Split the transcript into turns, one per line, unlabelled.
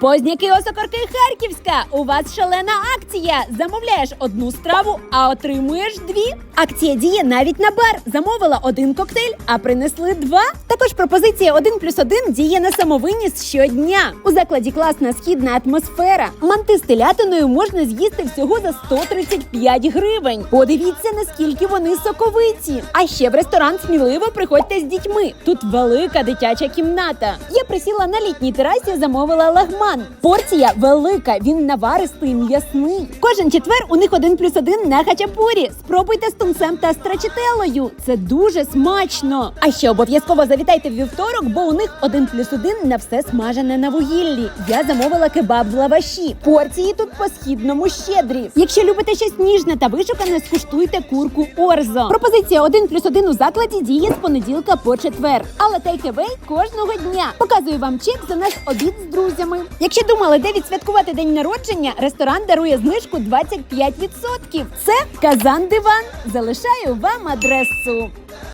Позняки Осокорки Харківська. У вас шалена акція. Замовляєш одну страву, а отримуєш дві. Акція діє навіть на бар. Замовила один коктейль, а принесли два. Також пропозиція 1 плюс 1 діє на самовиніс щодня. У закладі класна східна атмосфера. Манти з телятиною можна з'їсти всього за 135 гривень. Подивіться, наскільки вони соковиті. А ще в ресторан сміливо приходьте з дітьми. Тут велика дитяча кімната. Я присіла на літній терасі, замовила лагман. Порція велика, він наваристий, м'ясний. Кожен четвер у них один плюс один на хачапурі. Спробуйте з тунцем та страчителою. Це дуже смачно. А ще обов'язково завітайте в вівторок, бо у них один плюс один на все смажене на вугіллі. Я замовила кебаб в лаваші. Порції тут по східному щедрі. Якщо любите щось ніжне та вишукане, скуштуйте курку Орзо. Пропозиція 1 плюс 1 у закладі діє з понеділка по четвер. Але тейкевей кожного дня. Показую вам чек за наш обід з друзями. Якщо думали, де відсвяткувати день народження, ресторан дарує знижку 25%. Це Казан Диван. Залишаю вам адресу.